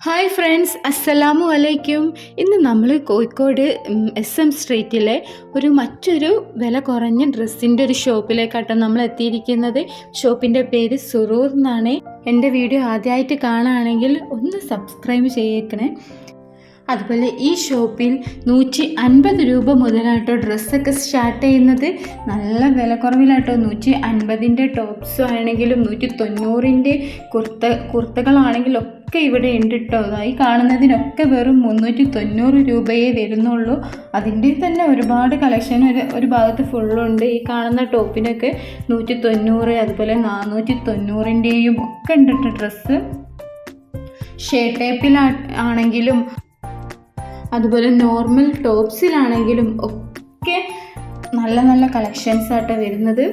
Hi friends അസ്സലാമു അലൈക്കും ഇന്ന് നമ്മൾ കോഴിക്കോട് എസ് എം സ്ട്രീറ്റിലെ ഒരു മറ്റൊരു വില കുറഞ്ഞ ഡ്രസ്സിന്റെ ഒരു ഷോപ്പിലേക്കാട്ടോ നമ്മൾ എത്തിയിരിക്കുന്നത്. ഷോപ്പിന്റെ പേര് സുറൂർ എന്നാണ്. എന്റെ വീഡിയോ ആദ്യമായിട്ട് കാണുകയാണെങ്കിൽ ഒന്ന് സബ്സ്ക്രൈബ് ചെയ്യേക്കണേ. അതുപോലെ ഈ ഷോപ്പിൽ നൂറ്റി അൻപത് രൂപ മുതലാട്ടോ ഡ്രസ്സൊക്കെ സ്റ്റാർട്ട് ചെയ്യുന്നത്. നല്ല വില കുറവിലാട്ടോ നൂറ്റി അൻപതിന്റെ ടോപ്സ് ആണെങ്കിലും നൂറ്റി തൊണ്ണൂറിന്റെ കുർത്ത കുർത്തകളാണെങ്കിലും ഒക്കെ ഇവിടെ ഉണ്ട് കേട്ടോ ഈ കാണുന്നതിനൊക്കെ വെറും മുന്നൂറ്റി തൊണ്ണൂറ് രൂപയേ വരുന്നുള്ളൂ. അതിന്റെ തന്നെ ഒരുപാട് കളക്ഷൻ ഒരു ഒരു ഭാഗത്ത് ഫുള്ളുണ്ട്. ഈ കാണുന്ന ടോപ്പിനൊക്കെ നൂറ്റി തൊണ്ണൂറ് അതുപോലെ നാനൂറ്റി തൊണ്ണൂറിന്റെയും ഒക്കെ ഉണ്ട് കേട്ടോ ഡ്രസ്സ്. ഷേ ടൈപ്പിലാ ആണെങ്കിലും അതുപോലെ നോർമൽ ടോപ്സിലാണെങ്കിലും ഒക്കെ നല്ല നല്ല കളക്ഷൻസ് ആട്ടെ വരുന്നത്.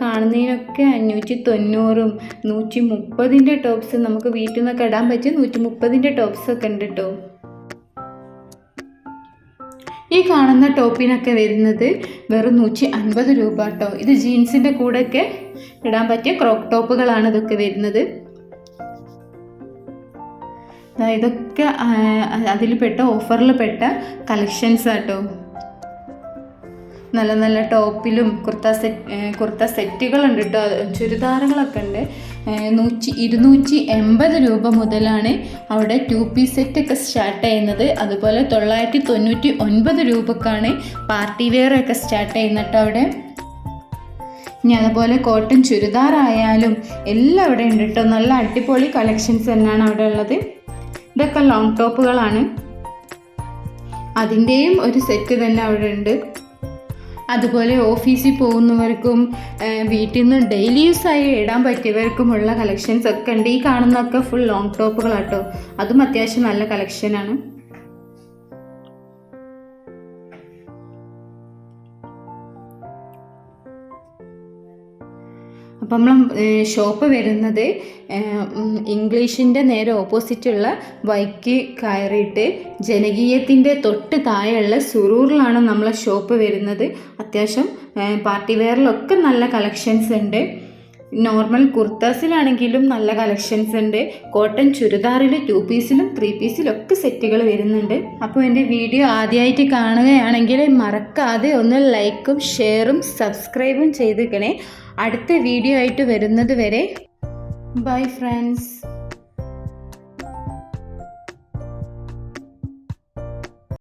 കാണുന്നതിനൊക്കെ അഞ്ഞൂറ്റി തൊണ്ണൂറും നൂറ്റി മുപ്പതിന്റെ ടോപ്സ് നമുക്ക് വീട്ടിൽ നിന്നൊക്കെ ഇടാൻ പറ്റിയ നൂറ്റി മുപ്പതിന്റെ ടോപ്സ് ഒക്കെ ഉണ്ട് കേട്ടോ ഈ കാണുന്ന ടോപ്പിനൊക്കെ വരുന്നത് വെറും നൂറ്റി അൻപത് രൂപ കേട്ടോ ഇത് ജീൻസിന്റെ കൂടെയൊക്കെ ഇടാൻ പറ്റിയ ക്രോപ്പ് ടോപ്പുകളാണ് ഇതൊക്കെ വരുന്നത്. ഇതൊക്കെ അതിൽ പെട്ട ഓഫറിൽ പെട്ട കളക്ഷൻസ് ആട്ടോ. നല്ല നല്ല ടോപ്പിലും കുർത്ത സെറ്റ് കുർത്ത സെറ്റുകളുണ്ട് കേട്ടോ ചുരിദാറുകളൊക്കെ ഉണ്ട്. നൂറ്റി ഇരുന്നൂറ്റി എൺപത് രൂപ മുതലാണ് അവിടെ ടു പീസ് സെറ്റൊക്കെ സ്റ്റാർട്ട് ചെയ്യുന്നത്. അതുപോലെ തൊള്ളായിരത്തി തൊണ്ണൂറ്റി ഒൻപത് രൂപക്കാണ് പാർട്ടി വെയർ ഒക്കെ സ്റ്റാർട്ട് ചെയ്യുന്നത് കേട്ടോ അവിടെ. ഇനി അതുപോലെ കോട്ടൺ ചുരിദാറായാലും എല്ലാം അവിടെ ഉണ്ട് കേട്ടോ നല്ല അടിപൊളി കളക്ഷൻസ് തന്നെയാണ് അവിടെ ഉള്ളത്. ഇതൊക്കെ ലോങ് ടോപ്പുകളാണ് അതിന്റെയും ഒരു സെറ്റ് തന്നെ അവിടെ ഉണ്ട് അതുപോലെ ഓഫീസിൽ പോകുന്നവർക്കും വീട്ടിൽ നിന്ന് ഡെയിലി യൂസ് ആയി ഇടാൻ പറ്റിയവർക്കുമുള്ള കളക്ഷൻസ് ഒക്കെ ഉണ്ട്. ഈ കാണുന്നതൊക്കെ ഫുൾ ലോങ് ടോപ്പുകളാട്ടോ അതും അത്യാവശ്യം നല്ല കളക്ഷനാണ് അപ്പം നമ്മൾ ഷോപ്പ് വരുന്നത് ഇംഗ്ലീഷിന്റെ നേരെ ഓപ്പോസിറ്റുള്ള വൈക്ക് കയറിയിട്ട് ജനകീയത്തിന്റെ തൊട്ട് താഴെയുള്ള സുറൂറിലാണ് നമ്മളെ ഷോപ്പ് വരുന്നത്. അത്യാവശ്യം പാർട്ടി വെയറിലൊക്കെ നല്ല കളക്ഷൻസ് ഉണ്ട്. നോർമൽ കുർത്താസിലാണെങ്കിലും നല്ല കളക്ഷൻസ് ഉണ്ട്. കോട്ടൺ ചുരിദാറിൽ ടു പീസിലും ത്രീ പീസിലും ഒക്കെ സെറ്റുകൾ വരുന്നുണ്ട്. അപ്പോൾ എന്റെ വീഡിയോ ആദ്യമായിട്ട് കാണുകയാണെങ്കിൽ മറക്കാതെ ഒന്ന് ലൈക്കും ഷെയറും സബ്സ്ക്രൈബും ചെയ്തേക്കണേ. അടുത്ത വീഡിയോ ആയിട്ട് വരുന്നത് വരെ. Bye friends